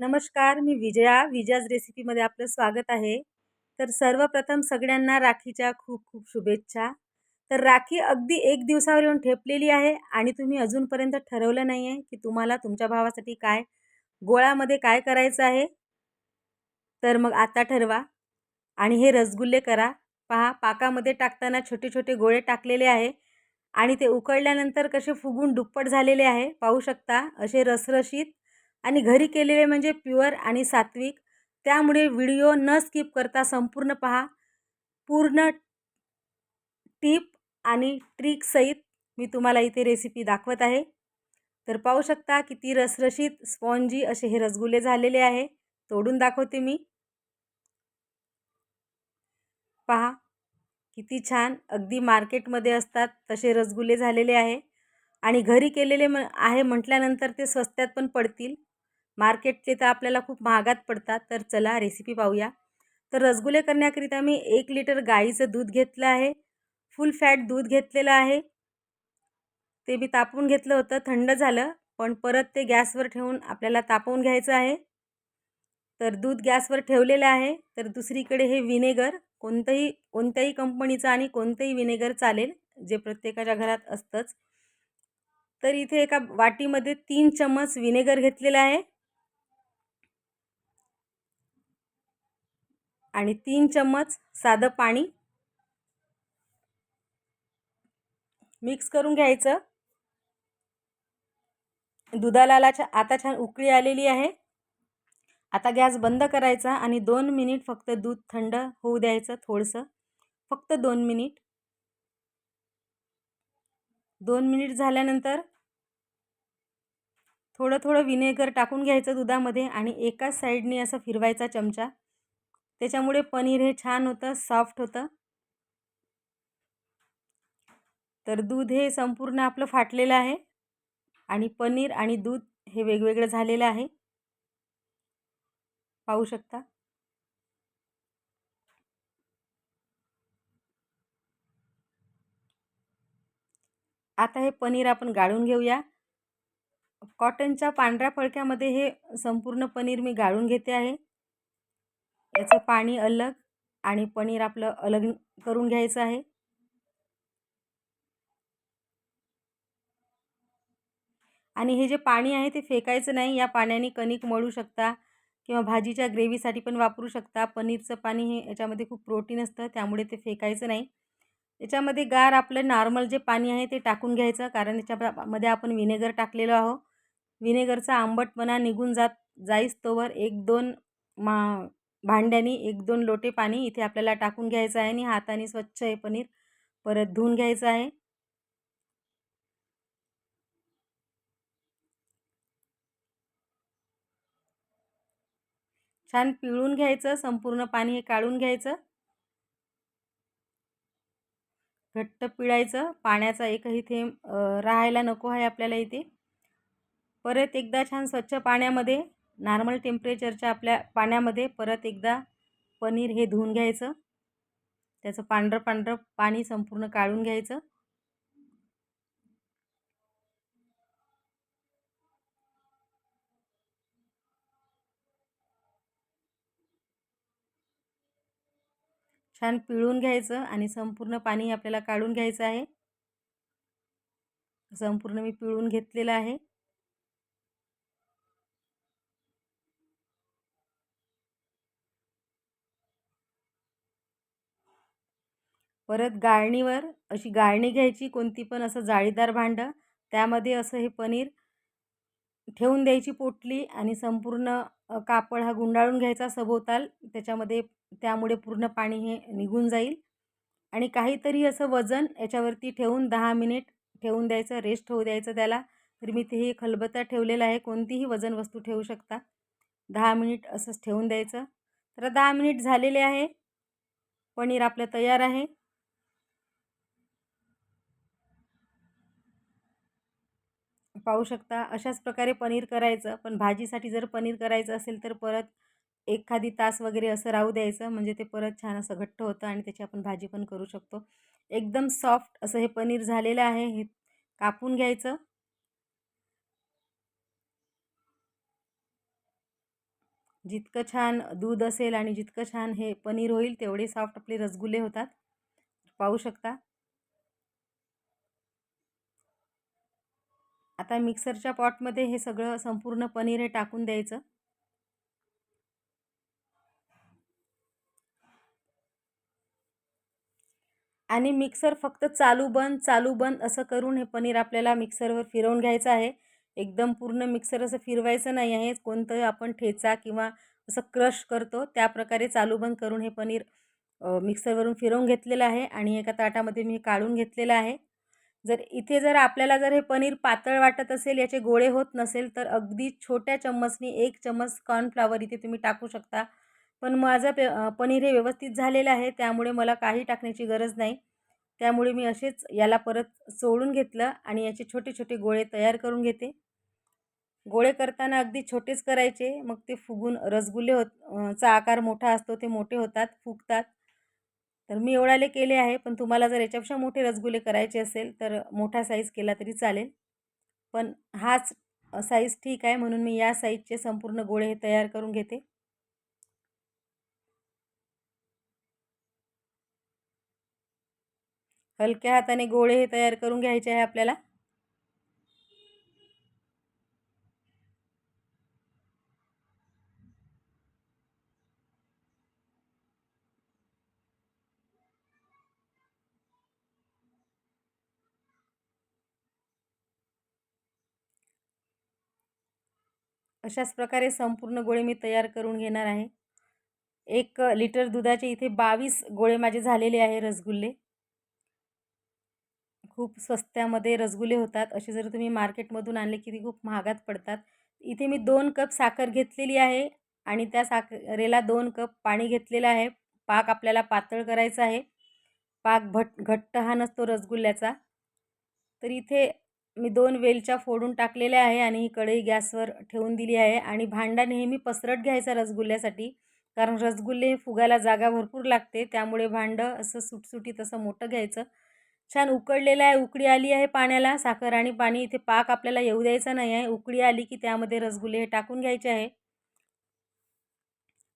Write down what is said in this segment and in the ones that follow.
नमस्कार मी विजया. विजयाज रेसिपीमध्ये आपलं स्वागत आहे. तर सर्वप्रथम सगळ्यांना राखीच्या खूप खूप शुभेच्छा. तर राखी अगदी एक दिवसावर येऊन ठेपलेली आहे आणि तुम्ही अजूनपर्यंत ठरवलं नाही आहे की तुम्हाला तुमच्या भावासाठी काय गोळामध्ये काय करायचं आहे. तर मग आता ठरवा आणि हे रसगुल्ले करा. पहा पाकामध्ये टाकताना छोटे छोटे गोळे टाकलेले आहे आणि ते उकळल्यानंतर कसे फुगून दुप्पट झालेले आहे पाहू शकता. असे रसरशीत आणि घरी केलेले म्हणजे प्युअर आणि सात्विक. त्यामुळे व्हिडिओ न स्किप करता संपूर्ण पहा. पूर्ण टीप आणि ट्रिकसहित मी तुम्हाला इथे रेसिपी दाखवत आहे. तर पाहू शकता किती रसरशीत स्पॉन्जी असे हे रसगुल्ले झालेले आहे. तोडून दाखवते मी. पहा किती छान अगदी मार्केटमध्ये असतात तसे रसगुल्ले झालेले आहे. आणि घरी केलेले म आहे म्हटल्यानंतर ते स्वस्त्यात पण पडतील. मार्केटचे तर आपल्याला खूप महागात पडतात तर चला रेसिपी पाहूया. तर रसगुल्ले करण्याकरिता मी एक लिटर गाईचं दूध घेतलं आहे. फुल फॅट दूध घेतलेलं आहे. ते मी तापवून घेतलं होतं थंड झालं पण परत ते गॅसवर ठेवून आपल्याला तापवून घ्यायचं आहे. तर दूध गॅसवर ठेवलेलं आहे तर दुसरीकडे हे विनेगर कोणतंही कोणत्याही कंपनीचं आणि कोणतंही विनेगर चालेल जे प्रत्येकाच्या घरात असतंच. तर इथे एका वाटीमध्ये तीन चम्मच विनेगर घेतलेलं आहे. आणि तीन चम्मच साधं पाणी मिक्स करून घ्यायचं. दुधाला आता छान उकळी आलेली आहे. आता गॅस बंद करायचा आणि दोन मिनिट फक्त दूध थंड होऊ द्यायचं थोडंसं. फक्त दोन मिनिट. दोन मिनिट झाल्यानंतर थोडं थोडं विनेगर टाकून घ्यायचं दुधामध्ये आणि एकाच साईडने असं फिरवायचा चमचा. त्याच्यामुळे पनीर हे छान होतं सॉफ्ट होतं. तर दूध हे संपूर्ण आपलं फाटलेलं आहे आणि पनीर आणि दूध हे वेगवेगळं झालेलं आहे. पाहू शकता? आता हे पनीर आपण गाळून घेऊया. कॉटनच्या पांढऱ्या फळक्यामध्ये हे संपूर्ण पनीर मी गाळून घेते आहे. याचं पाणी अलग आणि पनीर आपलं अलग करून घ्यायचं आहे. आणि हे जे पाणी आहे ते फेकायचं नाही या पाण्याने कणिक मळू शकता किंवा भाजीच्या ग्रेव्हीसाठी पण वापरू शकता. पनीरचं पाणी हे याच्यामध्ये खूप प्रोटीन असतं त्यामुळे ते फेकायचं नाही. याच्यामध्ये गार आपलं नॉर्मल जे पाणी आहे ते टाकून घ्यायचं कारण याच्यामध्ये आपण विनेगर टाकलेलो आहो. विनेगरचा आंबटपणा निघून जात जाईस तोवर एक दोन मा भांड्याने एक दोन लोटे पाणी इथे आपल्याला टाकून घ्यायचं आहे आणि हाताने स्वच्छ हे पनीर. परत धुवून घ्यायचं आहे. छान पिळून घ्यायचं संपूर्ण पाणी हे काढून घ्यायचं. घट्ट पिळायचं पाण्याचा एकही थेंब राहायला नको आहे आपल्याला इथे. परत एकदा छान स्वच्छ पाण्यामध्ये नॉर्मल टेम्परेचरच्या आपल्या पाण्यामध्ये परत एकदा पनीर हे धुवून घ्यायचं. त्याचं पांढरं पांढरं पाणी संपूर्ण काढून घ्यायचं. छान पिळून घ्यायचं आणि संपूर्ण पाणी आपल्याला काढून घ्यायचं आहे. संपूर्ण मी पिळून घेतलेलं आहे. परत गाळणीवर अशी गाळणी घ्यायची कोणती पण असं जाळीदार भांडं त्यामध्ये असं हे पनीर ठेवून द्यायची पोटली आणि संपूर्ण कापड हा गुंडाळून घ्यायचा सभोवताल. त्याच्यामध्ये त्यामुळे पूर्ण पाणी हे निघून जाईल. आणि काहीतरी असं वजन याच्यावरती ठेवून दहा मिनिट ठेवून द्यायचं रेस्ट होऊ द्यायचं त्याला. तर मी ते हे खलबत्ता ठेवलेला आहे. कोणतीही वजन वस्तू ठेवू शकता. दहा मिनिट असंच ठेवून द्यायचं. तर दहा मिनिट झालेले आहे. पनीर आपलं तयार आहे. पाहू शकता. अशाच प्रकारे पनीर करायचं. पण भाजीसाठी जर पनीर करायचं असेल तर परत एखादी तास वगैरे असं राहू द्यायचं. म्हणजे ते परत छान असं घट्ट होतं आणि त्याची आपण भाजी पण करू शकतो. एकदम सॉफ्ट असं हे पनीर झालेलं आहे. हे कापून घ्यायचं. जितकं छान दूध असेल आणि जितकं छान हे पनीर होईल तेवढे सॉफ्ट आपले रसगुल्ले होतात. पाहू शकता. आता मिक्सरच्या पॉटमध्ये हे सगळं संपूर्ण पनीर हे टाकून द्यायचं. आणि मिक्सर फक्त चालू बंद चालू बंद असं करून हे पनीर आपल्याला मिक्सरवर फिरवून घ्यायचं आहे. एकदम पूर्ण मिक्सर असं फिरवायचं नाही आहे. कोणतं आपण ठेचा किंवा असं क्रश करतो त्याप्रकारे चालू बंद करून हे पनीर मिक्सरवरून फिरवून घेतलेलं आहे. आणि एका ताटामध्ये मी काढून घेतलेलं आहे. जर इथे जर आपल्याला जर हे पनीर पातळ वाटत असेल याचे गोळे होत नसेल तर अगदी छोट्या चम्मचनी एक चम्मच कॉर्नफ्लावर इथे तुम्ही टाकू शकता. पण माझं पे पनीर हे व्यवस्थित झालेलं आहे त्यामुळे मला काही टाकण्याची गरज नाही. त्यामुळे मी असेच याला परत सोडून घेतलं आणि याचे छोटे छोटे गोळे तयार करून घेते. गोळे करताना अगदी छोटेच करायचे मग ते फुगून रसगुल्ले होत चा आकार मोठा असतो ते मोठे होतात फुगतात. तर मी एवढाले केले आहे पण तुम्हाला जर याच्यापेक्षा मोठे रसगुल्ले करायचे असेल तर मोठा साईज केला तरी चालेल. पण हाच साईज ठीक आहे म्हणून मी या साईजचे संपूर्ण गोळे हे तयार करून घेते. हलक्या हाताने गोळे हे तयार करून घ्यायचे आहे आपल्याला. अशाच प्रकारे संपूर्ण गोळे मी तयार करून घेणार आहे. एक लिटर दुधाचे इथे बावीस गोळे माझे झालेले आहे रसगुल्ले. खूप स्वस्त्यामध्ये रसगुल्ले होतात. असे जर तुम्ही मार्केटमधून आणले की ते खूप महागात पडतात. इथे मी दोन कप साखर घेतलेली आहे आणि त्या साखरेला दोन कप पाणी घेतलेलं आहे. पाक आपल्याला पातळ करायचा आहे. पाक भट घट्ट हा नसतो रसगुल्ल्याचा. तर इथे मी दोन वेलच्या फोडून टाकलेल्या आहे आणि ही कढई गॅसवर ठेवून दिली आहे आणि भांडा नेहमी पसरट घ्यायचा रसगुल्ल्यासाठी. कारण रसगुल्ले हे फुगायला जागा भरपूर लागते त्यामुळे भांडं असं सुटसुटीत असं मोठं घ्यायचं. छान उकडलेलं आहे उकडी आली आहे पाण्याला. साखर आणि पाणी इथे पाक आपल्याला येऊ द्यायचा नाही आहे. उकडी आली की त्यामध्ये रसगुल्ले हे टाकून घ्यायचे आहे.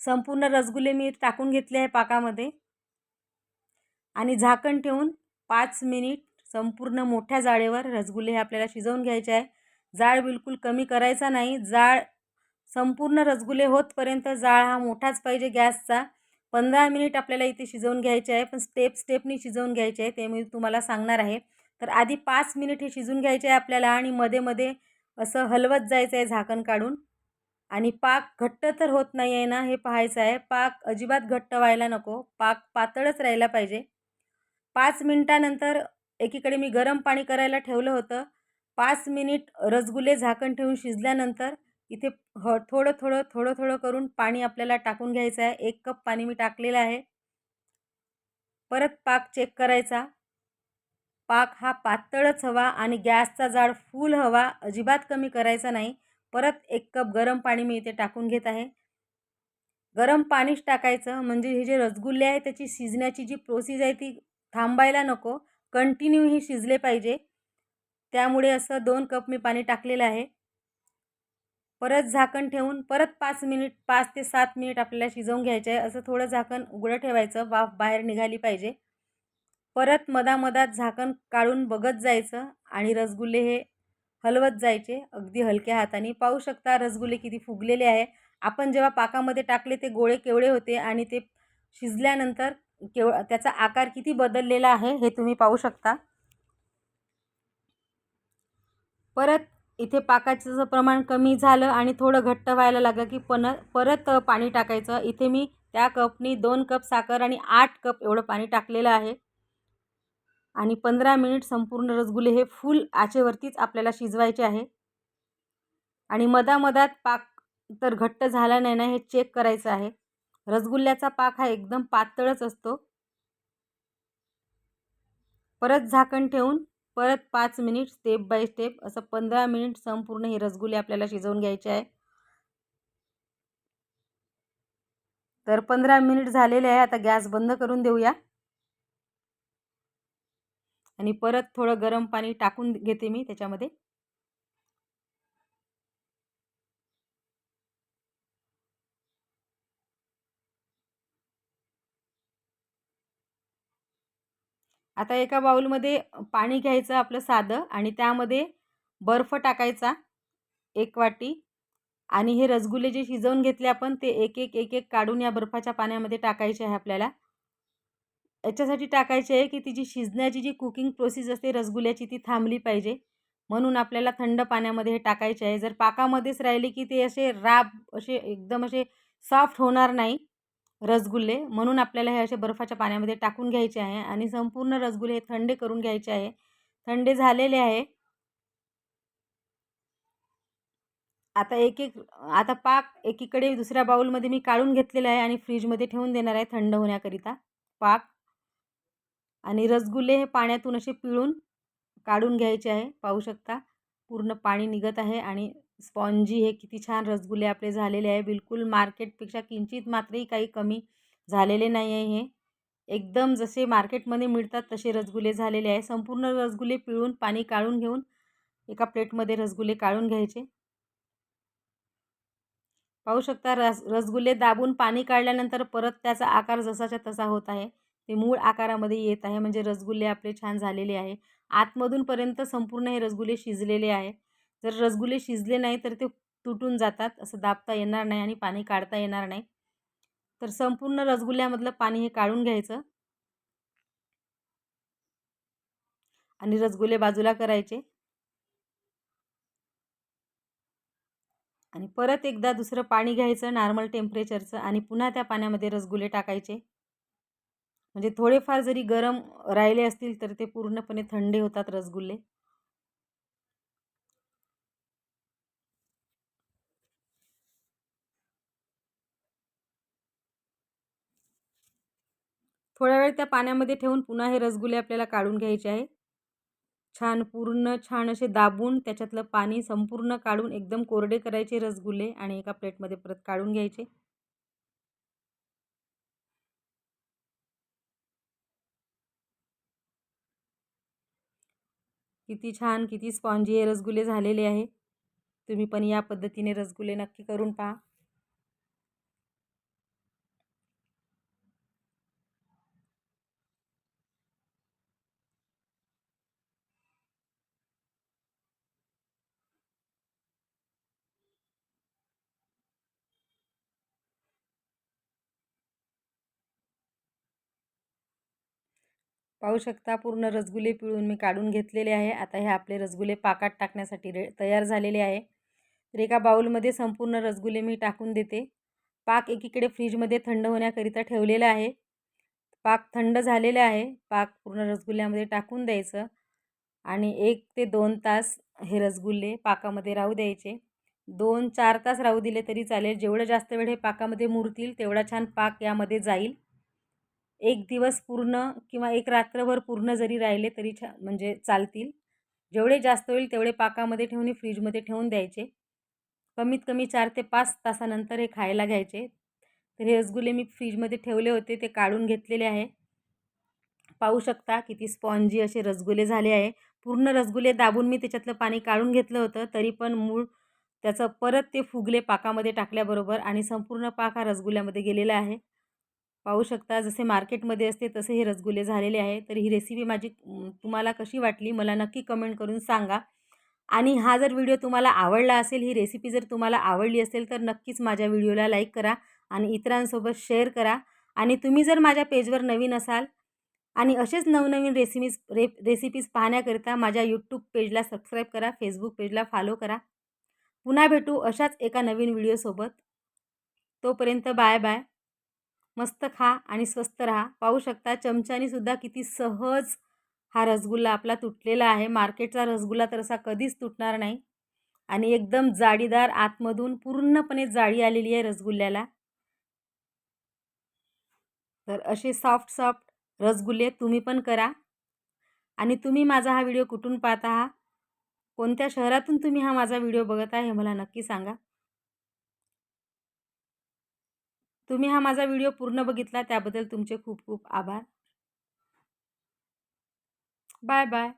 संपूर्ण रसगुल्ले मी टाकून घेतले आहे पाकामध्ये. आणि झाकण ठेवून पाच मिनिट संपूर्ण मोठ्या जाळेवर रसगुल्ले हे आपल्याला शिजवून घ्यायचे आहे. जाळ बिलकुल कमी करायचा नाही. जाळ संपूर्ण रसगुल्ले होतपर्यंत जाळ हा मोठाच पाहिजे गॅसचा. पंधरा मिनिट आपल्याला इथे शिजवून घ्यायचे आहे. पण स्टेप स्टेपनी शिजवून घ्यायचे आहे. ते मी तुम्हाला सांगणार आहे. तर आधी पाच मिनिट हे शिजून घ्यायचे आहे आपल्याला आणि मध्ये मध्ये असं हलवत जायचं आहे झाकण काढून. आणि पाक घट्ट तर होत नाही आहे ना हे पाहायचं आहे. पाक अजिबात घट्ट व्हायला नको. पाक पातळच राहायला पाहिजे. पाच मिनटानंतर एकीकडे मी गरम पाणी करायला ठेवलं होतं. पाच मिनिट रसगुल्ले झाकण ठेवून शिजल्यानंतर इथे ह थोडं थोडं थोडं थोडं करून पाणी आपल्याला टाकून घ्यायचं आहे. एक कप पाणी मी टाकलेलं आहे. परत पाक चेक करायचा. पाक हा पातळच हवा आणि गॅसचा जाड फुल हवा अजिबात कमी करायचा नाही. परत एक कप गरम पाणी मी इथे टाकून घेत आहे. गरम पाणीच टाकायचं. म्हणजे हे जे रसगुल्ले आहे त्याची शिजण्याची जी प्रोसेस आहे ती थांबायला नको. कंटिन्यू ही शिजले पाहिजे. त्यामुळे असं दोन कप मी पाणी टाकलेलं आहे. परत झाकण ठेवून परत पाच मिनिट पाच ते सात मिनिट आपल्याला शिजवून घ्यायचं आहे. असं थोडं झाकण उघडं ठेवायचं वाफ बाहेर निघाली पाहिजे. परत मधामधात झाकण काढून बघत जायचं आणि रसगुल्ले हे हलवत जायचे. अगदी हलक्या हाताने. पाहू शकता रसगुल्ले किती फुगलेले आहे. आपण जेव्हा पाकामध्ये टाकले ते गोळे केवढे होते आणि ते शिजल्यानंतर केव त्याचा आकार किती बदललेला आहे हे तुम्ही पाहू शकता. परत इथे पाकाचं प्रमाण कमी झालं आणि थोडं घट्ट व्हायला लागलं की पन परत पाणी टाकायचं. इथे मी त्या कपनी दोन कप साखर आणि आठ कप एवढं पाणी टाकलेलं आहे. आणि पंधरा मिनिट संपूर्ण रसगुल्ले हे फुल आचेवरतीच आपल्याला शिजवायचे आहे. आणि मधामधात पाक तर घट्ट झाला नाही ना हे चेक करायचं आहे. रसगुल्ल्याचा पाक हा एकदम पातळच असतो. परत झाकण ठेवून परत पाच मिनिट स्टेप बाय स्टेप असं पंधरा मिनिट संपूर्ण हे रसगुल्ले आपल्याला शिजवून घ्यायचे आहे. तर पंधरा मिनिट झालेले आहे आता गॅस बंद करून देऊया. आणि परत थोडं गरम पाणी टाकून घेते मी त्याच्यामध्ये. आता एका बाऊलमध्ये पाणी घ्यायचं आपलं साधं आणि त्यामध्ये बर्फ टाकायचा एक वाटी आणि हे रसगुल्ले जे शिजवून घेतले आपण ते एक एक एक एक काढून या बर्फाच्या पाण्यामध्ये टाकायचे आहे आपल्याला. याच्यासाठी टाकायचे आहे की ती जी शिजण्याची जी कुकिंग प्रोसेस असते रसगुल्ल्याची ती थांबली पाहिजे. म्हणून आपल्याला थंड पाण्यामध्ये हे टाकायचे आहे. जर पाकामध्येच राहिले की ते असे राब असे एकदम असे सॉफ्ट होणार नाही. रसगुल्ले म्हणून आपल्याला हे असे बर्फाच्या पाण्यामध्ये टाकून घ्यायचे आहे आणि संपूर्ण रसगुल्ले हे थंडे करून घ्यायचे आहे. थंड झालेले आहे. आता एक एक आता पाक एकीकडे दुसऱ्या बाऊलमध्ये मी काढून घेतलेला आहे आणि फ्रीजमध्ये ठेवून देणार आहे थंड होण्याकरिता. पाक आणि रसगुल्ले हे पाण्यातून असे पिळून काढून घ्यायचे आहे. पाहू शकता पूर्ण पाणी निघत आहे आणि स्पॉन्जी हे किती छान रसगुल्ले आपले झालेले आहे. बिलकुल मार्केटपेक्षा किंचित मात्रही काही कमी झालेले नाही आहे हे. एकदम जसे मार्केटमध्ये मिळतात तसे रसगुल्ले झालेले आहे. संपूर्ण रसगुल्ले पिळून पाणी काढून घेऊन एका प्लेटमध्ये रसगुल्ले काढून घ्यायचे. पाहू शकता रस रसगुल्ले दाबून पाणी काढल्यानंतर परत त्याचा आकार जसाच्या तसा होत आहे. ते मूळ आकारामध्ये येत आहे. म्हणजे रसगुल्ले आपले छान झालेले आहे. आतमधूनपर्यंत संपूर्ण हे रसगुल्ले शिजलेले आहे. जर रसगुल्ले शिजले नाही तर ते तुटून जातात असं दाबता येणार नाही आणि पाणी काढता येणार नाही. तर संपूर्ण रसगुल्ल्यामधलं पाणी हे काढून घ्यायचं. आणि रसगुल्ले बाजूला करायचे. आणि परत एकदा दुसरं पाणी घ्यायचं नॉर्मल टेम्परेचरचं आणि पुन्हा त्या पाण्यामध्ये रसगुल्ले टाकायचे. म्हणजे थोडेफार जरी गरम राहिले असतील तर ते पूर्णपणे थंडे होतात रसगुल्ले. थोड्या वेळ त्या पाण्यामध्ये ठेवून पुन्हा हे रसगुल्ले आपल्याला काढून घ्यायचे आहे छान पूर्ण छान असे दाबून त्याच्यातलं पाणी संपूर्ण काढून एकदम कोरडे करायचे रसगुल्ले आणि एका प्लेटमध्ये परत काढून घ्यायचे. किती छान किती स्पॉन्जी हे रसगुल्ले झालेले आहे. तुम्ही पण या पद्धतीने रसगुल्ले नक्की करून पहा. पाहू शकता पूर्ण रसगुल्ले पिळून मी काढून घेतलेले आहे. आता हे आपले रसगुल्ले पाकात टाकण्यासाठी रे तयार झालेले आहे. तर एका बाऊलमध्ये संपूर्ण रसगुल्ले मी टाकून देते. पाक एकीकडे फ्रीजमध्ये थंड होण्याकरिता ठेवलेला आहे. पाक थंड झालेला आहे. पाक पूर्ण रसगुल्ल्यामध्ये टाकून द्यायचं आणि एक ते दोन तास हे रसगुल्ले पाकामध्ये राहू द्यायचे. दोन चार तास राहू दिले तरी चालेल. जेवढं जास्त वेळ हे पाकामध्ये मुरतील तेवढा छान पाक यामध्ये जाईल. एक दिवस पूर्ण किंवा एक रात्रभर पूर्ण जरी राहिले तरी छा म्हणजे चालतील. जेवढे जास्त होईल तेवढे पाकामध्ये ठेवून फ्रीजमध्ये ठेवून द्यायचे. कमीत कमी चार ते पाच तासानंतर हे खायला घ्यायचे. तर हे रसगुल्ले मी फ्रीजमध्ये ठेवले होते ते काढून घेतलेले आहे. पाहू शकता किती स्पॉन्जी असे रसगुल्ले झाले आहे. पूर्ण रसगुल्ले दाबून मी त्याच्यातलं पाणी काढून घेतलं होतं तरी पण मूळ त्याचं परत ते फुगले पाकामध्ये टाकल्याबरोबर आणि संपूर्ण पाक हा रसगुल्ल्यामध्ये गेलेला आहे. पाहू शकता. जसे मार्केटमध्ये असते तसे हे रसगुल्ले झालेले आहे. तर ही रेसिपी माझी तुम्हाला कशी वाटली मला नक्की कमेंट करून सांगा. आणि हा जर व्हिडिओ तुम्हाला आवडला असेल ही रेसिपी जर तुम्हाला आवडली असेल तर नक्कीच माझ्या व्हिडिओला लाईक करा आणि इतरांसोबत शेअर करा. आणि तुम्ही जर माझ्या पेजवर नवीन असाल आणि असेच नवनवीन रेसिपीज रे रेसिपीज पाहण्याकरिता माझ्या यूट्यूब पेजला सबस्क्राईब करा फेसबुक पेजला फॉलो करा. पुन्हा भेटू अशाच एका नवीन व्हिडिओसोबत तोपर्यंत बाय बाय मस्त खा आणि स्वस्त राहा. पाहू शकता चमच्यानीसुद्धा किती सहज हा रसगुल्ला आपला तुटलेला आहे. मार्केटचा रसगुल्ला तर असा कधीच तुटणार नाही. आणि एकदम जाडीदार आतमधून पूर्णपणे जाळी आलेली आहे रसगुल्ल्याला. तर असे सॉफ्ट सॉफ्ट रसगुल्ले तुम्ही पण करा. आणि तुम्ही माझा हा व्हिडिओ कुठून पाहत? आहात कोणत्या शहरातून तुम्ही हा माझा व्हिडिओ बघत आहे हे मला नक्की सांगा. तुम्ही हा माझा व्हिडिओ पूर्ण बघितला त्याबद्दल तुमचे खूप खूप आभार. Bye bye.